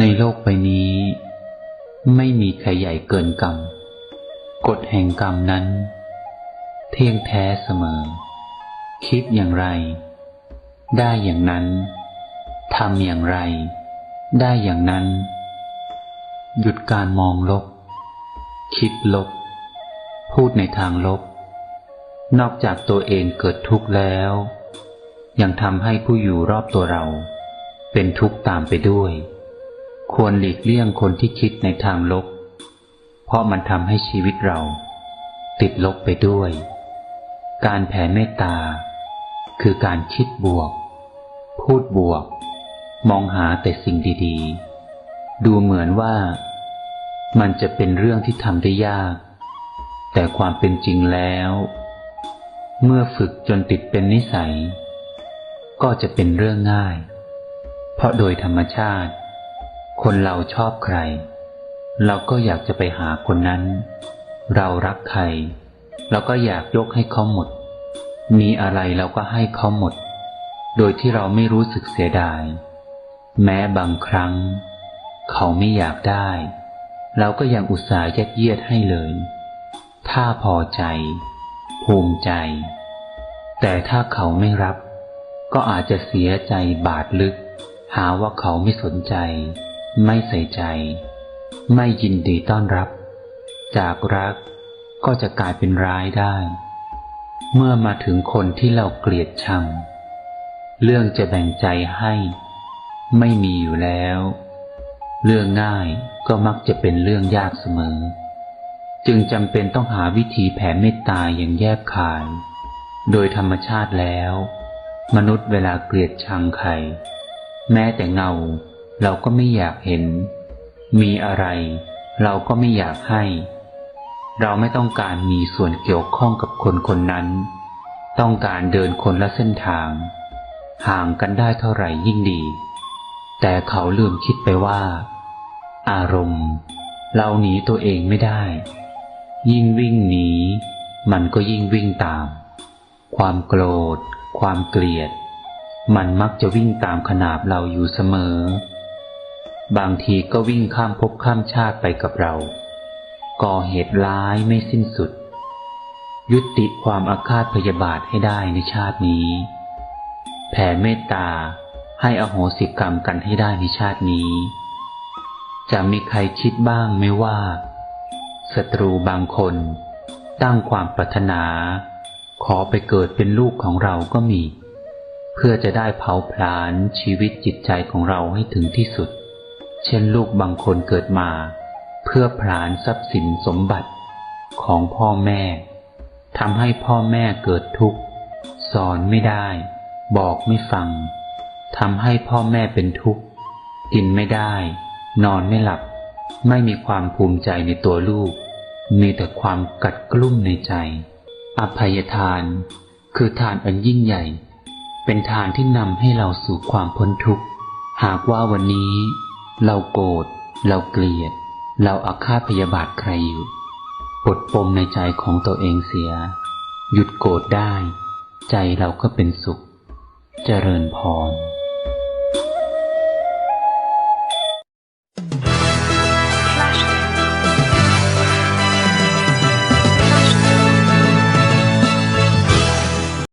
ในโลกใบนี้ ไม่มีใครใหญ่เกินกรรม กฎแห่งกรรมนั้น เที่ยงแท้เสมอ คิดอย่างไร ได้อย่างนั้นทำอย่างไร ได้อย่างนั้น หยุดการมองลบ คิดลบ พูดในทางลบ นอกจากตัวเองเกิดทุกข์แล้ว ยังทำให้ผู้อยู่รอบตัวเรา เป็นทุกข์ตามไปด้วย ควรหลีกเลี่ยงคนที่คิดในทางลบ เพราะมันทำให้ชีวิตเรา ติดลบไปด้วย การแผ่เมตตา คือการคิดบวก พูดบวก มองหาแต่สิ่งดีๆ ดูเหมือนว่า มันจะเป็นเรื่องที่ทำได้ยาก แต่ความเป็นจริงแล้ว เมื่อฝึกจนติดเป็นนิสัย ก็จะเป็นเรื่องง่าย เพราะโดยธรรมชาติ คนเราชอบใคร เราก็อยากจะไปหาคนนั้น เรารักใคร เราก็อยากยกให้เขาหมด มีอะไรเราก็ให้เขาหมด โดยที่เราไม่รู้สึกเสียดาย แม้บางครั้ง เขาไม่อยากได้ เราก็ยังอุตส่าห์ยัดเยียดให้เลย ถ้าพอใจ ภูมิใจ แต่ถ้าเขาไม่รับ ก็อาจจะเสียใจบาดลึก หาว่าเขาไม่สนใจ ไม่ใส่ใจ ไม่ยินดีต้อนรับ จากรักก็จะกลายเป็นร้ายได้ เมื่อมาถึงคนที่เราเกลียดชัง เรื่องจะแบ่งใจให้ ไม่มีอยู่แล้ว เรื่องง่ายก็มักจะเป็นเรื่องยากเสมอ จึงจำเป็นต้องหาวิธีแผ่เมตตาอย่างแยบคาย โดยธรรมชาติแล้ว มนุษย์เวลาเกลียดชังใคร แม้แต่เงา เราก็ไม่อยากเห็น มีอะไร เราก็ไม่อยากให้ เราไม่ต้องการมีส่วนเกี่ยวข้องกับคนคนนั้น ต้องการเดินคนละเส้นทาง ห่างกันได้เท่าไหร่ยิ่งดี แต่เขาลืมคิดไปว่า อารมณ์ เราหนีตัวเองไม่ได้ ยิ่งวิ่งหนี มันก็ยิ่งวิ่งตาม ความโกรธ ความเกลียดมันมักจะวิ่งตามขนาบเราอยู่เสมอ บางทีก็วิ่งข้ามภพข้ามชาติไปกับเรา ก่อเหตุร้ายไม่สิ้นสุด ยุติความอาฆาตพยาบาทให้ได้ในชาตินี้ แผ่เมตตาให้อโหสิกรรมกันให้ได้ในชาตินี้ จะมีใครคิดบ้างไหม่ว่าศัตรูบางคน ตั้งความปรารถนา ขอไปเกิดเป็นลูกของเราก็มี เพื่อจะได้เผาผลาญชีวิตจิตใจของเราให้ถึงที่สุด เช่นลูกบางคนเกิดมา เพื่อผลาญทรัพย์สินสมบัติของพ่อแม่ทำให้พ่อแม่เกิดทุกข์ สอนไม่ได้ บอกไม่ฟังทำให้พ่อแม่เป็นทุกข์ กินไม่ได้ นอนไม่หลับ ไม่มีความภูมิใจในตัวลูก มีแต่ความกัดกลุ้มในใจ อภัยทาน คือทานอันยิ่งใหญ่ เป็นทานที่นำให้เราสู่ความพ้นทุกข์ หากว่าวันนี้ เราโกรธเราเกลียด เราอาฆาตพยาบาทใครอยู่ปลดปมในใจของตัวเองเสีย หยุดโกรธได้ ใจเราก็เป็นสุข เจริญพร